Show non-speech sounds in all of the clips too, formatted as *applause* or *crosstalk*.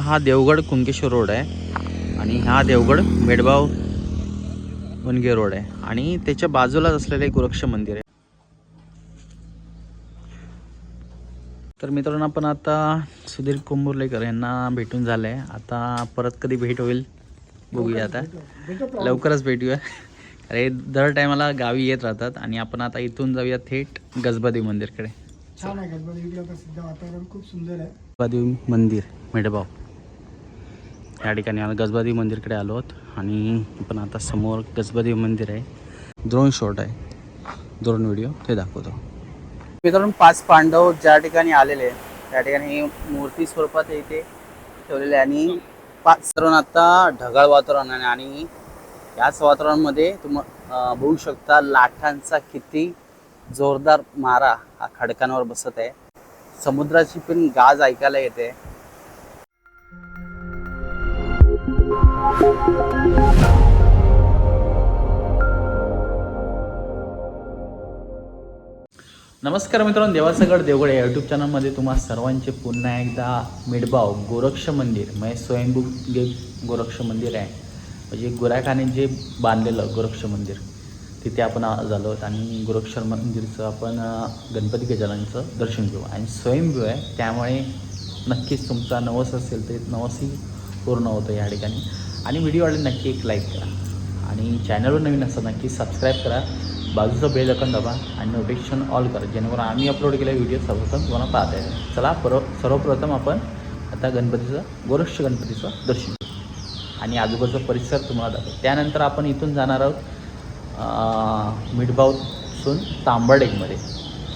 हा देवगड कुंकेश्वर रोड आहे. आणि हा देवगड मेडबाव वनगे रोड आहे. आणि त्याच्या बाजूलाच असलेलं एक गोरक्ष मंदिर आहे. तर मित्रांनो आपण आता सुधीर कोंबुर्लेकर यांना भेटून झालंय. आता परत कधी भेट होईल बघूया आता. लवकरच भेटूया. अरे दर टायमाला गावी येत राहतात. आणि आपण आता इथून जाऊया थेट गजबदेव मंदिरकडे. छान आहे खूप सुंदर आहे. गजबादेव मंदिर मेडबाव या ठिकाणी आम्ही गजबादेव मंदिरकडे आलो आहोत आणि आपण आता समोर गजबादेव मंदिर आहे. द्रोण शॉट आहे. द्रोण व्हिडिओ ते दाखवतो. मित्रांनो पाच पांडव ज्या ठिकाणी आलेले आहेत त्या ठिकाणी मूर्ती स्वरूपात इथे ठेवलेले आहे आणि पाच सर्व आता ढगाळ वातावरण आहे आणि याच वातावरणामध्ये तुम बघू शकता लाटांचा किती जोरदार मारा हा खडकांवर बसत आहे. समुद्राची पण गाज ऐकायला येते. नमस्कार मित्रांनो देवासगड देवगड या यूट्यूब चॅनलमध्ये तुम्हा सर्वांचे पुन्हा एकदा मिडबाव गोरक्ष मंदिर म्हणजे स्वयंभू गे गोरक्ष मंदिर आहे म्हणजे गुराखाने जे बांधलेलं गोरक्ष मंदिर तिथे आपण आज आलो आणि गोरक्षर मंदिरचं आपण गणपती गजाननचं दर्शन घेऊ. आणि स्वयंभू आहे त्यामुळे नक्कीच तुमचा नवस असेल तर नवसही पूर्ण होतं या ठिकाणी. आणि व्हिडिओ आवडले नक्की एक लाईक करा. आणि चॅनलवर नवीन असतात नक्की सबस्क्राईब करा. बाजूचं बेल अकन दाबा आणि नोटिफिकेशन ऑल करा. जेणेकरून आम्ही अपलोड केलेले व्हिडिओ सर्वप्रथम तुम्हाला पाहता येईल. चला पर सर्वप्रथम आपण आता गणपतीचं गोरक्ष गणपतीचं दर्शन घेऊ. आणि आजूबाजूचा परिसर तुम्हाला दाखवतो. त्यानंतर आपण इथून जाणार आहोत अं, मिठबावसून तांबडेकमध्ये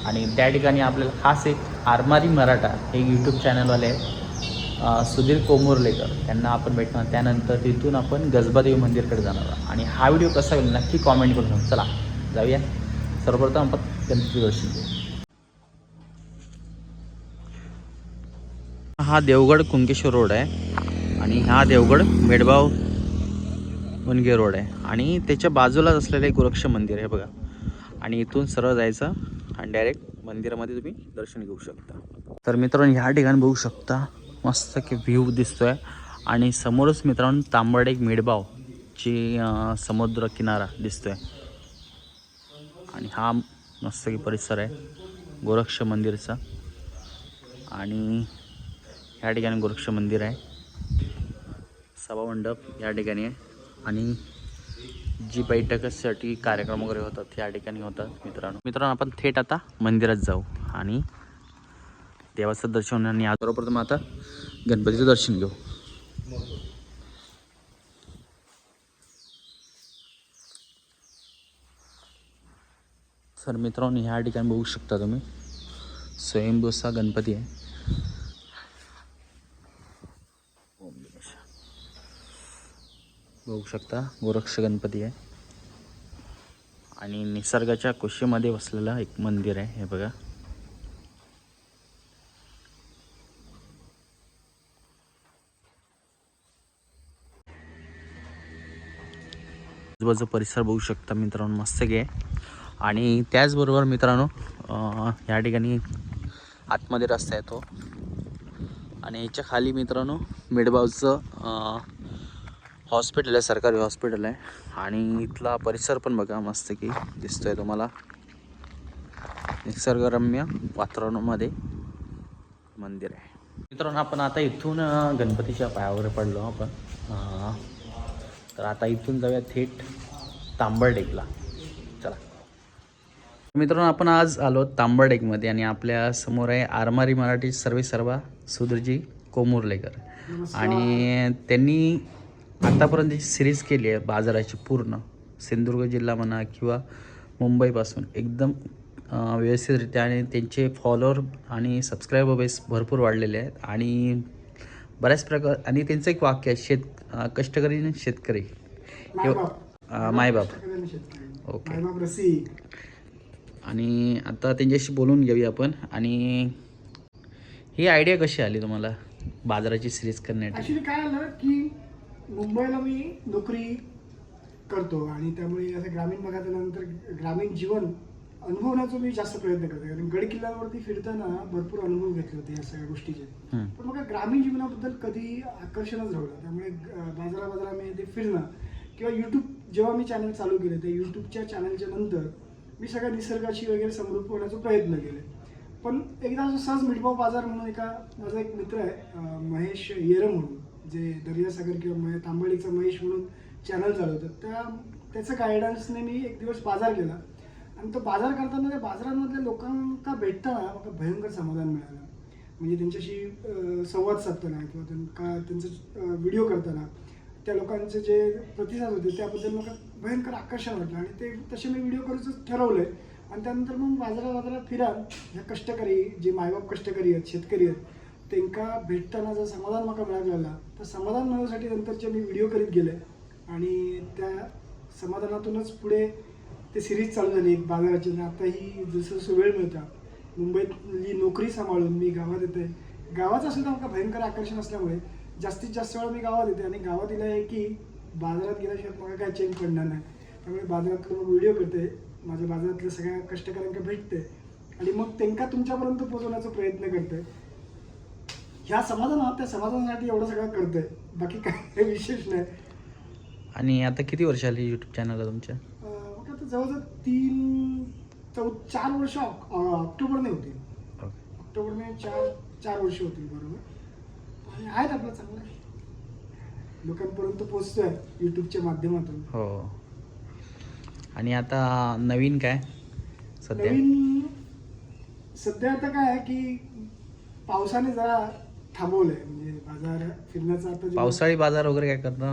आणि त्या ठिकाणी आपल्याला खास एक आरमारी मराठा हे यूट्यूब चॅनलवाले आहेत. सुधीर कोमुर्लेकर. त्यांना आपण भेटणार त्यानंतर तिथून आपण गजबादेवी मंदिरकडे जाणार आहोत. आणि हा व्हिडिओ कसा होईल नक्की कॉमेंट करून सांगा. चला जाऊया. सर्वप्रथम आपण गणपती दर्शन घेऊ. हा देवगड कुंकेश्वर रोड आहे. आणि हा देवगड मेडबाव वनगे रोड आहे. आणि त्याच्या बाजूलाच असलेलं एक गोरक्ष मंदिर आहे बघा. आणि इथून सरळ जायचं आणि डायरेक्ट मंदिरामध्ये तुम्ही दर्शन घेऊ शकता. तर मित्रांनो ह्या ठिकाणी बघू शकता मस्त की व्ह्यू आहे आणि समोरच मित्रांनो तांबड एक ची अं, समुद्र किनारा आहे आणि हा मस्त की परिसर आहे गोरक्ष मंदिरचा. आणि ह्या ठिकाणी गोरक्ष मंदिर आहे. सभामंडप या ठिकाणी आहे. आणि जी बैठकासाठी कार्यक्रम वगैरे होतात या ठिकाणी होतात मित्रांनो. मित्रांनो आपण थेट आता मंदिरात जाऊ. आणि देवाचं दर्शन आणि आज सर्वप्रथम आता गणपतीचं दर्शन घेऊ. सर मित्रांनो ह्या ठिकाणी बघू शकता तुम्ही. स्वयंभूसा गणपती आहे. बघू शकता गोरक्ष गणपती आहे. आणि निसर्गाच्या कुशीमध्ये बसलेलं एक मंदिर आहे हे बघा. आजूबाजूचा परिसर बघू शकता मित्रांनो मस्त घे आणि त्याचबरोबर मित्रांनो या ठिकाणी आतमध्ये रस्ता येतो. आणि याच्या खाली मित्रांनो मिडबावचं हॉस्पिटल आहे सरकारी हॉस्पिटल आहे. आणि इथला परिसर पण बघा मस्त की दिसतोय तुम्हाला. निसर्गरम्य वातावरणामध्ये मंदिर आहे. मित्रांनो आपण आता इथून गणपतीच्या पायावर पडलो आपण. तर आता इथून जाऊया थेट तांबरडेकला चला. मित्रांनो आपण आज आलो तांबरडेकमध्ये आणि आपल्यासमोर आहे आरमारी मराठी सर्वे सर्वा सुधीरजी कोमुर्लेकर. आणि त्यांनी आतापर्यंत जी सिरीज केली आहे बाजाराची पूर्ण सिंधुदुर्ग जिल्हा म्हणा किंवा मुंबईपासून एकदम व्यवस्थितरित्या आणि त्यांचे फॉलोअर आणि सबस्क्रायबर बेस भरपूर वाढलेले आहेत. आणि बऱ्याच प्रकार आणि त्यांचं एक वाक्य आहे शेत कष्टकरी आणि शेतकरी. मायबाप. ओके. आणि आता त्यांच्याशी बोलून घेऊया आपण. आणि ही आयडिया कशी आली तुम्हाला बाजाराची सिरीज करण्यासाठी ऍक्च्युली काय आलं की मुंबईला मी नोकरी करतो आणि त्यामुळे असं ग्रामीण भागात नंतर ग्रामीण जीवन अनुभवण्याचा मी जास्त प्रयत्न करते कारण गड किल्ल्यांवरती फिरताना भरपूर अनुभव घेतले होते या सगळ्या गोष्टीचे. पण मग ग्रामीण जीवनाबद्दल कधी आकर्षणच राहिलं. त्यामुळे अं, बाजारा बाजारामध्ये फिरणं किंवा यूट्यूब जेव्हा मी चॅनल चालू केले त्या यूट्यूबच्या चॅनलच्या नंतर मी सगळ्या निसर्गाशी वगैरे समृद्ध होण्याचा प्रयत्न केले. पण एकदा असं सहज मिठभाव बाजार म्हणून एका माझा एक मित्र आहे महेश येरम म्हणून जे दर्यासागर किंवा महे तांबडीचा महेश म्हणून चॅनल चालवतात त्या त्याचं गायडन्सने मी एक दिवस बाजार केला. आणि तो बाजार करताना त्या बाजारांमधल्या लोकांना भेटताना मला भयंकर समाधान मिळालं. म्हणजे त्यांच्याशी संवाद साधताना किंवा त्यांना त्यांचं व्हिडिओ करताना त्या लोकांचे जे प्रतिसाद होते त्याबद्दल मला भयंकर आकर्षण वाटलं. आणि ते तसे मी व्हिडिओ करूच ठरवलंय. आणि त्यानंतर मग बाजारा बाजारात फिराल ह्या कष्टकरी जे मायबाप कष्टकरी आहेत शेतकरी आहेत त्यांना भेटताना जर समाधान मला मिळालेला तर समाधान मिळवण्यासाठी नंतरचे मी व्हिडिओ करीत गेले. आणि त्या समाधानातूनच पुढे ते सिरीज चालू झाली आहेत बाजाराची आताही जसं जसं वेळ मिळता मुंबईतली नोकरी सांभाळून मी गावात येते गावाचं सुद्धा मला भयंकर आकर्षण असल्यामुळे जास्तीत जास्त वेळा मी गावात येते आणि गावात दिलं आहे की बाजारात गेल्याशिवाय मला काय चेंज पडणार नाही. त्यामुळे बाजारातलं मग व्हिडिओ करते माझ्या बाजारातल्या सगळ्या कष्टकऱ्यांना भेटते आणि मग त्यांना तुमच्यापर्यंत पोहोचवण्याचा प्रयत्न करते ह्या समाधानात त्या समाधानासाठी एवढं सगळं करतोय. बाकी काय विशेष नाही. आणि आता किती वर्ष आली यूट्यूब चॅनलला तुमच्या? आता जवळजवळ तीन चौ चार वर्ष ऑक- अं, ऑक्टोबरने होतील ऑक्टोबरने चार चार वर्ष होतील बरोबर. आणि आहेत आपलं चांगलं. लोकांपर्यंत पोहोचतोय युट्यूबच्या माध्यमातून. हो. आणि आता नवीन काय? सध्या? नवीन सध्या आता काय आहे की पावसाने जरा थांबवलंय. म्हणजे बाजार फिरण्याचा आता पावसाळी बाजार वगैरे काय करणार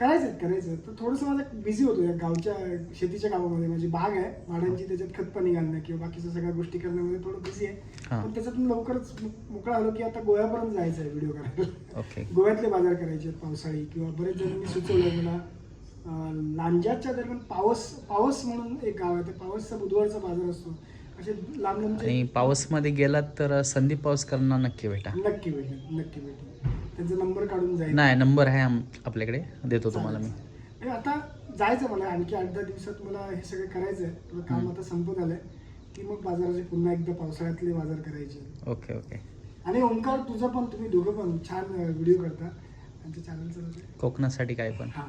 करायचं करायचं तर थोडंसं माझं बिझी होतो या गावच्या शेतीच्या कामामध्ये. माझी बाग आहे झाडांची त्याच्यात खत पाणी घालणं किंवा बाकीच्या सगळ्या गोष्टी करण्यामध्ये थोडं बिझी आहे. पण त्याच्यातून लवकरच मोकळा आलो की आता गोव्यापर्यंत जायचं आहे व्हिडिओ करायला. *laughs* गोव्यातले बाजार करायचे आहेत पावसाळी किंवा बरेच जणांनी सुचवलं मला लांजाच्या दरम्यान पावस पावस म्हणून एक गाव आहे त्या पावसचा बुधवारचा बाजार असतो. असे लांब आणि लांबचे पाऊसमध्ये गेलात तर संदीप पाऊसकरांना नक्की भेटा. नक्की भेटेल नक्की भेटेल. त्यांचा नंबर काढून जाईल नाही नंबर आहे आम- आपल्याकडे. देतो तुम्हाला मी. आणि आता जायचं मला आणखी आठ दहा दिवसात मला हे सगळं करायचं आहे थोडं काम. आता संपत आलंय. की मग बाजाराचे पुन्हा एकदा पावसाळ्यातले बाजार करायचे. Okay okay. आणि ओंकार तुझं पण तुम्ही दोघं पण छान व्हिडिओ करता. आमच्या चॅनल चालवते कोकणासाठी काय पण. हां.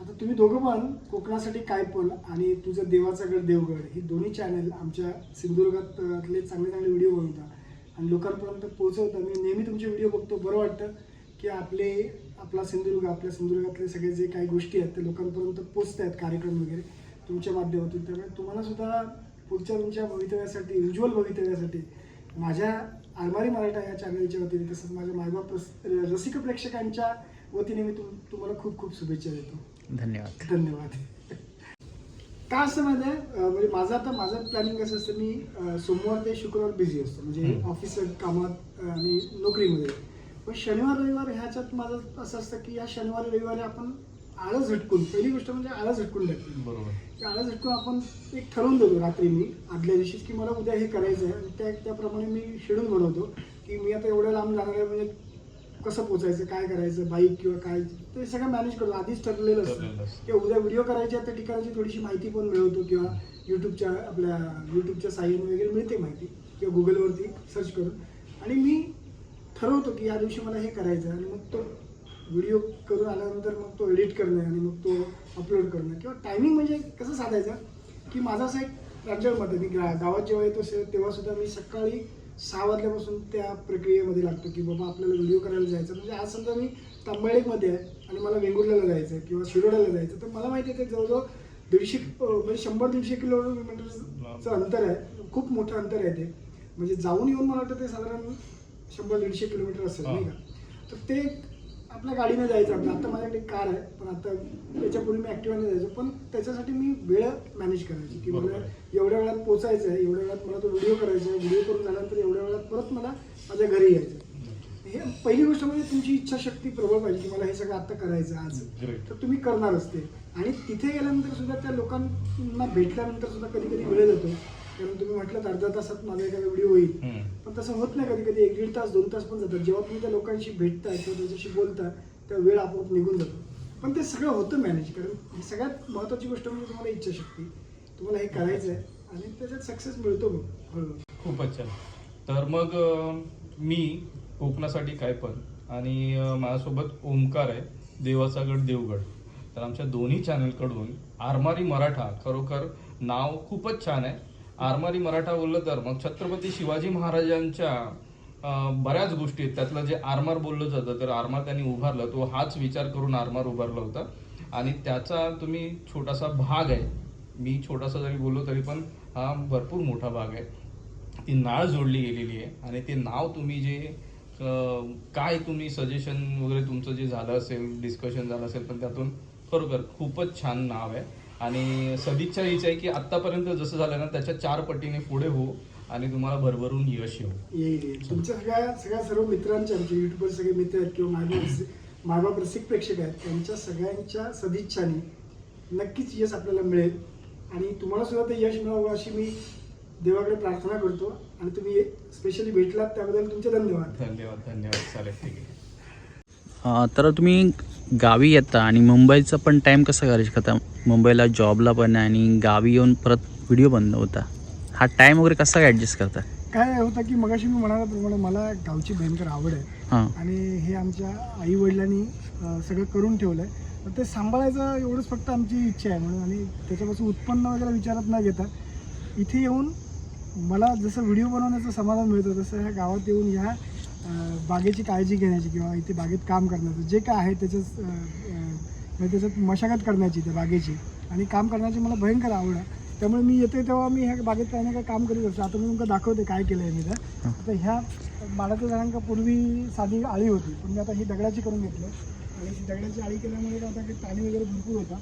आता तुम्ही दोघं पण कोकणासाठी काय पण आणि तुझं देवाचा गड देवगड ही दोन्ही चॅनल आमच्या सिंधुदुर्गातले चांगले चांगले व्हिडिओ बनवता आणि लोकांपर्यंत पोहोचवता. मी नेहमी तुमचे व्हिडिओ बघतो. बरं वाटतं की आपले आपला सिंधुदुर्ग आपल्या सिंधुदुर्गातले सगळे जे काही गोष्टी आहेत ते लोकांपर्यंत पोचत आहेत कार्यक्रम वगैरे तुमच्या माध्यमातून. त्यामुळे तुम्हाला सुद्धा पुढच्या तुमच्या भवितव्यासाठी उज्ज्वल भवितव्यासाठी माझ्या आरमारी मराठा या चॅनलच्या वतीने तसंच माझ्या मायबाप रस- रसिक प्रेक्षकांच्या वतीने मी तुम तुम्हाला खूप खूप शुभेच्छा देतो. धन्यवाद. धन्यवाद. का असं माहिती आहे म्हणजे माझं आता माझं प्लॅनिंग असं असतं मी सोमवार ते शुक्रवार बिझी असतो. म्हणजे. ऑफिस कामात आणि नोकरीमध्ये. पण शनिवार रविवार ह्याच्यात माझं असं असतं की या शनिवार रविवारी आपण आळस झटकून पहिली गोष्ट म्हणजे आळस झटकून टाकतो बरोबर. आळस झटकून आपण एक ठरवून देतो रात्री मी आदल्या दिवशीच की मला उद्या हे करायचं आहे आणि त्या त्याप्रमाणे मी शेड्यूल बनवतो की मी आता एवढ्या लांब जाणार आहे म्हणजे कसं पोचायचं काय करायचं बाईक किंवा काय ते सगळं मॅनेज करतो आधीच ठरलेलं असतं. असतं. की उद्या व्हिडिओ करायचे आहेत त्या ठिकाणाची थोडीशी माहिती पण मिळवतो किंवा यूट्यूबच्या आपल्या यूट्यूबच्या साह्याने वगैरे मिळते माहिती. किंवा गुगलवरती सर्च करून. आणि मी ठरवतो की या दिवशी मला हे करायचं आहे आणि मग तो व्हिडिओ करून आल्यानंतर मग तो एडिट करणं आणि मग तो अपलोड करणं. किंवा टायमिंग म्हणजे कसं साधायचं की माझा असं एक राज्य मत आहे मी गा गावात जेव्हा येतो असेल तेव्हा सुद्धा मी सकाळी सहा वाजल्यापासून त्या प्रक्रियेमध्ये लागतो की बाबा आपल्याला व्हिडिओ करायला जायचं. म्हणजे आज समजा मी तांबळेकमध्ये आहे आणि मला वेंगुर्ल्याला जायचं आहे किंवा शिरोड्याला जायचं तर मला माहिती आहे ते जवळजवळ दीडशे म्हणजे शंभर दीडशे किलोमीटरचं अंतर आहे. खूप मोठं अंतर आहे ते. म्हणजे जाऊन येऊन मला वाटतं ते साधारण शंभर दीडशे किलोमीटर असेल नाही का? तर ते आपल्या गाडीने जायचं आपलं आता माझ्याकडे कार आहे पण आता याच्यापूर्वी मी ॲक्टिवाने जायचो. पण त्याच्यासाठी मी वेळ मॅनेज करायची. की मला एवढ्या वेळात पोचायचं आहे एवढ्या वेळात मला तो व्हिडिओ करायचा आहे. व्हिडिओ करून झाल्यानंतर एवढ्या वेळात परत मला माझ्या घरी यायचं. हे पहिली गोष्ट म्हणजे तुमची इच्छाशक्ती प्रबळ पाहिजे की मला हे सगळं आता करायचं आज. तर तुम्ही करणारच ते आणि तिथे गेल्यानंतर सुद्धा त्या लोकांना भेटल्यानंतर सुद्धा कधी कधी वेळ जातो कारण तुम्ही म्हटलं अर्धा तासात माझा एखादा व्हिडिओ होईल. पण तसं होत नाही कधी कधी एक दीड तास दोन तास पण जातात. जेव्हा तुम्ही त्या लोकांशी भेटता किंवा त्यांच्याशी बोलता त्या वेळ आपोआप निघून जातो. पण ते सगळं होतं मॅनेज कारण सगळ्यात महत्त्वाची गोष्ट म्हणजे तुम्हाला इच्छाशक्ती. तुम्हाला हे करायचं आहे आणि त्याच्यात सक्सेस मिळतो हळूहळू. खूपच छान. तर मग अं, मी कोकणासाठी काय पण आणि अं, माझ्यासोबत ओमकार आहे देवाचा गड देवगड. तर आमच्या दोन्ही चॅनलकडून आरमारी मराठा खरोखर नाव खूपच छान आहे. आरमारी मराठा बोललं तर. मग छत्रपती शिवाजी महाराजांच्या बऱ्याच गोष्टी आहेत. त्यातलं जे आरमार बोललं जातं तर आरमार त्यांनी उभारलं. तो हाच विचार करून आरमार उभारला होता. आणि त्याचा तुम्ही छोटासा भाग आहे. मी छोटासा जरी बोललो तरी पण हा भरपूर मोठा भाग आहे. ती नाळ जोडली गेलेली आहे. आणि ते नाव तुम्ही जे काय तुम्ही सजेशन वगैरे तुमचं जे झालं असेल डिस्कशन झालं असेल पण त्यातून खरोखर खूपच छान नाव आहे. आणि सदिच्छा हीच आहे की आत्तापर्यंत जसं झालं ना त्याच्या चार पटीने पुढे हो आणि तुम्हाला भरभरून यश येऊ येईल. तुमच्या सगळ्या सगळ्या सर्व मित्रांच्या आमचे युट्यूबवर सगळे मित्र आहेत किंवा मायबा मायबाप रसिक प्रेक्षक आहेत त्यांच्या सगळ्यांच्या सदिच्छाने नक्कीच यश आपल्याला मिळेल. आणि तुम्हाला सुद्धा ते यश मिळावं अशी मी देवाकडे प्रार्थना करतो. आणि तुम्ही स्पेशली भेटलात त्याबद्दल तुमचे धन्यवाद. धन्यवाद धन्यवाद. चालेल ठीक आहे. तर तुम्ही गावी येता आणि मुंबईचा पण टाईम कसा करायचा? करता मुंबईला जॉबला पण आहे आणि गावी येऊन परत व्हिडिओ बनवता होता. हा टाईम वगैरे कसा काय ॲडजस्ट करता? काय होतं की मगाशी मी म्हणाल्याप्रमाणे मला गावची भयंकर आवड आहे. हां. आणि हे आमच्या आई वडिलांनी सगळं करून ठेवलं आहे ते सांभाळायचं एवढंच फक्त आमची इच्छा आहे म्हणून आणि त्याच्यापासून उत्पन्न वगैरे विचारात न घेता इथे येऊन मला जसं व्हिडिओ बनवण्याचं समाधान मिळतं तसं ह्या गावात येऊन ह्या बागेची काळजी घेण्याची किंवा इथे बागेत काम करण्याचं जे काय आहे त्याच्यात म्हणजे त्याच्यात मशागत करण्याची त्या बागेची. आणि काम करण्याची मला भयंकर आवड आहे. त्यामुळे मी येते तेव्हा मी ह्या बागेत काही ना काही काम करीत असतो. आता मी तुमचं दाखवते काय केलं आहे मी तर आता ह्या माडाच्या झाडांका पूर्वी साधी आळी होती. पण मी आता ही दगडाची करून घेतलं. आणि ही दगडाची आळी केल्यामुळे आता काही पाणी वगैरे भरपूर होता.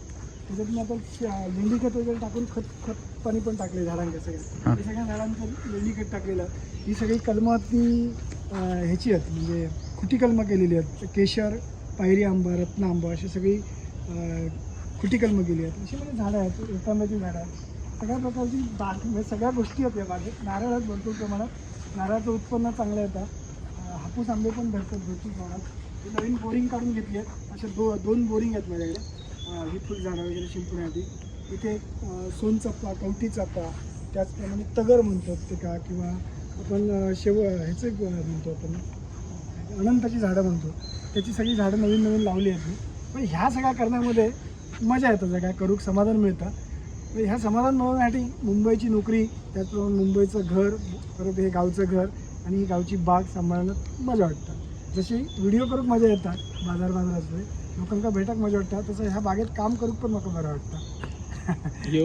त्याच्यात मी आता लेंडी खत वगैरे टाकून खत खत पाणी पण टाकले झाडांच्या सगळ्या सगळ्या झाडांचं लेंडी खत टाकलेलं. ही सगळी कलमं ती अं, ह्याची आहेत. म्हणजे खुटी कलमं केलेली आहेत. केशर पायरी आंबा रत्न आंबा अशी सगळी अं, खुटी कलमं केली आहेत. अशी म्हणजे झाडं आहेत. रतांब्याची झाडं आहेत. सगळ्या प्रकारची बाग म्हणजे सगळ्या गोष्टी आहेत या बागेत. नारळ आहेत भरपूर प्रमाणात. नारळाचं उत्पन्न चांगलं येतं. हापूस आंबे पण भरतात भरपूर प्रमाणात. नवीन बोरिंग काढून घेतली आहेत. अशा दो दोन बोरिंग आहेत माझ्याकडे. ही फुलझाडं वगैरे शिंपण्यासाठी. इथे सोनचापा सोनचाफा कवठी त्याचप्रमाणे तगर म्हणतात ते का? किंवा आपण शेव ह्याचं एक, म्हणतो आपण अनंताची झाडं म्हणतो. त्याची सगळी झाडं नवीन नवीन लावली आहेत. पण ह्या सगळ्या करण्यामध्ये मजा येतं सगळ्या करूक समाधान मिळतं. म्हणजे ह्या समाधान मिळवण्यासाठी मुंबईची नोकरी त्याचप्रमाणे मुंबईचं घर परत हे गावचं घर आणि ही गावची बाग सांभाळण्यात मजा वाटतं. जशी व्हिडिओ करूक मजा येतात बाजार बाजारातले लोकांना लोकांका भेटाक मजा वाटतं तसं ह्या बागेत काम करूक पण मला बरं वाटतं.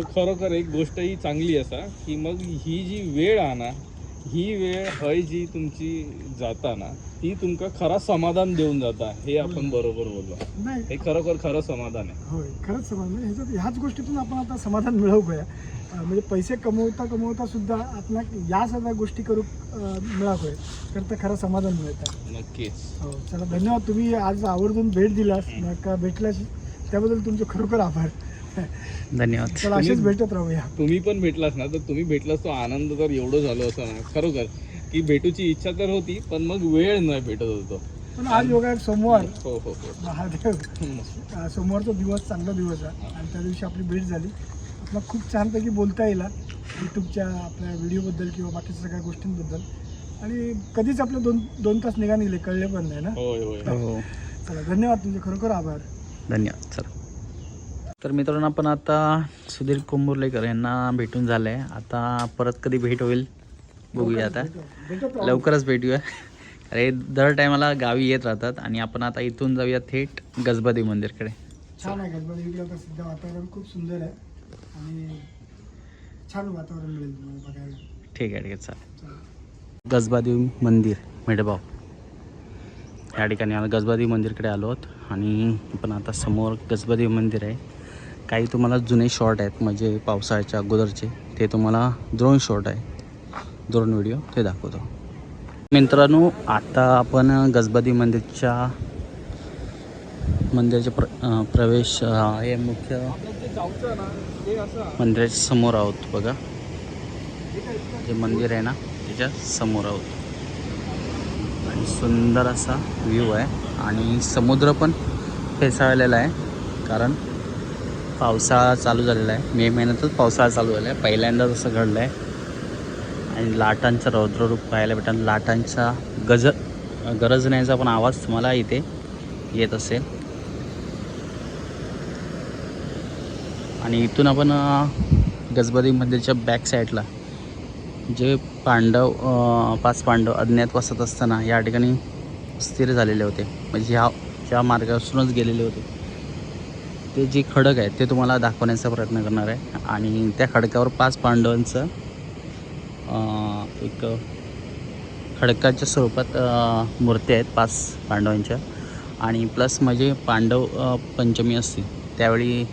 खरोखर एक गोष्ट ही चांगली असा की मग ही जी वेळ आहे ना ही वेळ हय जी तुमची जाता ना ती तुमका खरा समाधान देऊन जाता हे आपण बरोबर बोललो. नाही. हे खरोखर खरं समाधान आहे. होय खरंच समाधान म्हणजे ह्याच्यात ह्याच गोष्टीतून आपण आता समाधान मिळवूया. म्हणजे पैसे कमवता कमवता सुद्धा आपण या सगळ्या गोष्टी करू मिळावं तर ते खरं समाधान मिळतं. नक्कीच. हो चला धन्यवाद. तुम्ही आज आवर्जून भेट दिलास का भेटलास त्याबद्दल तुमचे खरोखर आभार. *laughs* धन्यवाद. चला असेच भेटत राहूया. तुम्ही पण भेटलास ना तर तुम्ही भेटलास तो आनंद तर एवढं झालो असं ना खरोखर की भेटूची इच्छा तर होती पण मग वेळ नाही भेटत होतो. पण आज योगा सोमवार. हो हो हो. महादेव. सोमवारचा दिवस चांगला दिवस आहे. आणि त्या दिवशी आपली भेट झाली. आपला खूप छानपैकी बोलता येईल यूट्यूबच्या आपल्या व्हिडिओबद्दल किंवा बाकीच्या सगळ्या गोष्टींबद्दल. आणि कधीच आपले दोन दोन तास निघा निघले कळले पण नाही ना. हो चला धन्यवाद तुमचे. खरोखर आभार. धन्यवाद चला. तर मित्रांनो आपण आता सुधीर कोंबुर्लेकर यांना भेटून झालं आहे आता परत कधी भेट होईल बघूया आता. लवकरच भेटूया. अरे दर टायमाला गावी येत राहतात आणि आपण आता इथून जाऊया थेट गजबदी मंदिरकडे. छान आहे इकडे आता सध्या वातावरण खूप सुंदर आहे. आणि छान वातावरण मिळेल तुम्हाला बघायला. ठीक आहे ठीक आहे चालेल. चला. गजबादेवी मंदिर मेढबाव. या ठिकाणी आम्ही गजबादेवी मंदिरकडे आलो आहोत आणि आपण आता समोर गजबादेवी मंदिर आहे. काही तुम्हाला जुने शॉट आहेत म्हणजे पावसाळ्याच्या अगोदरचे ते तुम्हाला ड्रोन शॉट आहे. ड्रोन व्हिडिओ ते दाखवतो. मित्रांनो आता आपण गजबादी मंदिरच्या मंदिराचे प्र प्रवेश हे मुख्य मंदिराच्या समोर आहोत बघा. जे मंदिर आहे ना त्याच्यासमोर आहोत. आणि सुंदर असा व्ह्यू आहे. आणि समुद्र पण फेसाळलेला आहे कारण पावसाळा चालू झालेला आहे. मे महिन्यातच पावसाळा चालू झाला आहे. पहिल्यांदाच असं घडलं आहे आणि लाटांचं रौद्ररूप पाहायला भेटेल लाटांचा गज गरजण्याचा पण आवाज तुम्हाला इथे येत असेल. आणि इथून आपण गजबदी मंदिरच्या बॅक साईडला जे पांडव पाच पांडव अज्ञात वसत असताना या ठिकाणी स्थिर झालेले होते. म्हणजे ह्या ज्या मार्गासूनच गेलेले होते. ते जे खडक आहे ते तुम्हाला दाखवण्याचा प्रयत्न करणार आहे. आणि त्या खडकावर पाच पांडवांचं एक खडकाच्या स्वरूपात मूर्ती आहेत पाच पांडवांच्या. आणि प्लस म्हणजे पांडव पंचमी असते. त्यावेळी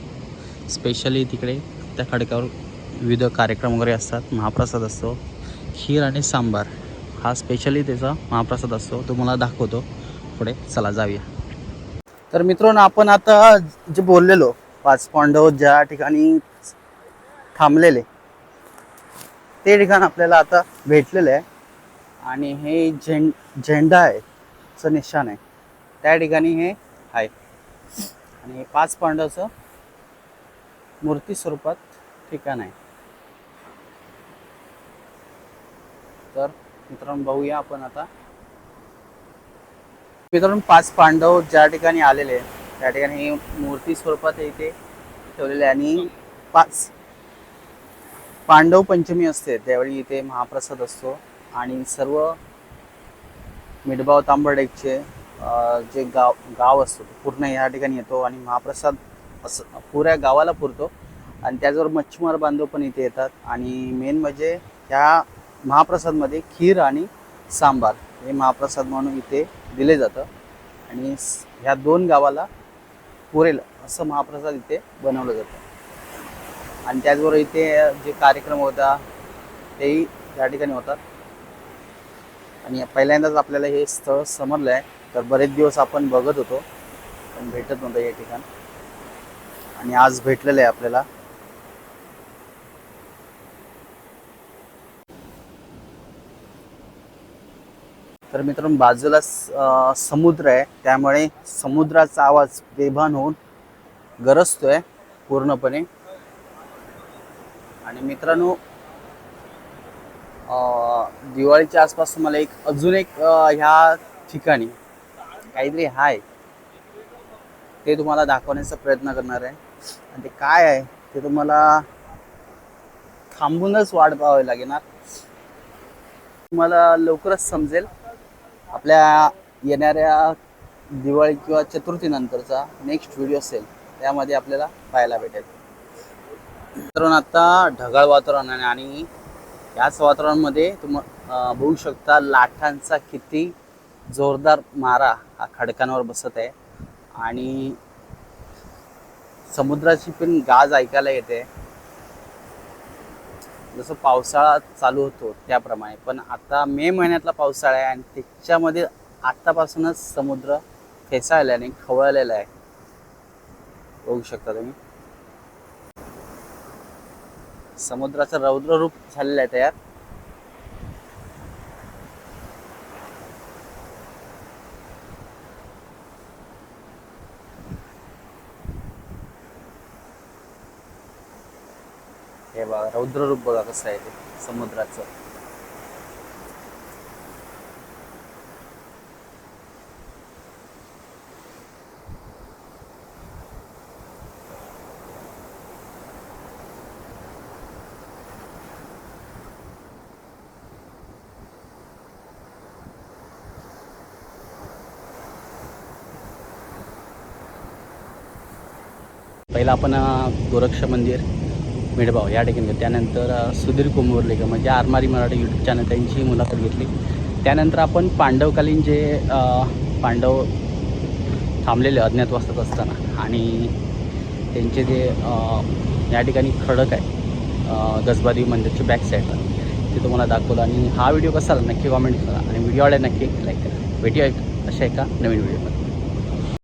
स्पेशली तिकडे त्या खडकावर विविध कार्यक्रम वगैरे असतात. महाप्रसाद असतो. खीर आणि सांबार. हा स्पेशली त्याचा महाप्रसाद असतो. तो मला दाखवतो. पुढे चला जाऊया. तर मित्रांनो आपण आता जे बोललेलो पाच पांडव ज्या ठिकाणी थांबलेले ते ठिकाण आपल्याला आता भेटलेलं आहे. आणि हे झें झेंडा आहे चं निशाण आहे. त्या ठिकाणी हे आहे. आणि हे पाच पांडवचं मूर्ती स्वरूपात ठिकाण आहे. तर मित्रांनो बघूया आपण आता. मित्रांनो पाच पांडव ज्या ठिकाणी आलेले त्या ठिकाणी हे मूर्ती स्वरूपात इथे ठेवलेले आहे. आणि पाच पांडव पंचमी असते त्यावेळी इथे महाप्रसाद असतो. आणि सर्व मिडबाव तांबडेकचे जे गाव गाव असतो पूर्ण या ठिकाणी येतो आणि महाप्रसाद असं पुऱ्या गावाला पुरतो. आणि त्याचबरोबर मच्छीमार बांधव पण इथे येतात. आणि मेन म्हणजे ह्या महाप्रसादमध्ये खीर आणि सांबार हे महाप्रसाद म्हणून इथे दिले जातं. आणि ह्या दोन गावाला पुरेल असं महाप्रसाद इथे बनवलं जातं. आणि त्याचबरोबर इथे जे कार्यक्रम होता तेही या ठिकाणी होतात. आणि पहिल्यांदाच आपल्याला हे स्थळ समजलं आहे तर बरेच दिवस आपण बघत होतो पण भेटत नव्हतं या ठिकाण. आणि आज भेटलेलं आहे आपल्याला. तर मित्रांनो बाजूला समुद्र आहे. त्यामुळे समुद्राचा आवाज बेभान होऊन गरजतोय पूर्णपणे. आणि मित्रांनो दिवाळीच्या आसपास मला एक अजून एक ह्या ठिकाणी काहीतरी हाय. ते तुम्हाला दाखवण्याचा प्रयत्न करणार आहे. आणि ते काय आहे ते तुम्हाला थांबूनच वाट पाहावी लागेल. तुम्हाला लवकरच समजेल. आपल्या येणाऱ्या दिवाळी किंवा चतुर्थीनंतरचा नेक्स्ट व्हिडिओ असेल त्यामध्ये आपल्याला पाहायला भेटेल. मित्रांनो आता ढगाळ वातावरण आहे आणि याच वातावरणामध्ये तुम बघू शकता लाटांचा किती जोरदार मारा हा खडकांवर बसत आहे. आणि समुद्राची पण गाज ऐकायला येते. जसं पावसाळा चालू होतो त्याप्रमाणे पण आता मे महिन्यातला पावसाळा आहे आणि त्याच्यामध्ये आत्तापासूनच समुद्र फेसाळल्याने खवळलेला आहे. बघू शकता तुम्ही. समुद्राचं रौद्र रूप झालेलं आहे तयार हे बघा रौद्र रूप बघा कसं आहे ते समुद्राचं. पहिलं आपण गोरक्ष मंदिर. मेडभाव या ठिकाणी त्यानंतर सुधीर कोंबुर्लेकर म्हणजे आरमारी मराठी यूट्यूब चॅनल त्यांची मुलाखत घेतली. त्यानंतर आपण पांडवकालीन जे पांडव थांबलेले अज्ञात वाचत असताना आणि त्यांचे जे या ठिकाणी खडक आहे अं, गजबादेवी मंदिरच्या बॅक साईडला ते तुम्हाला दाखवलं. आणि हा व्हिडिओ कसा आला नक्की कॉमेंट करा. आणि व्हिडिओ आवडला नक्की लाईक करा. भेटूया एक- अशा एका नवीन व्हिडिओमध्ये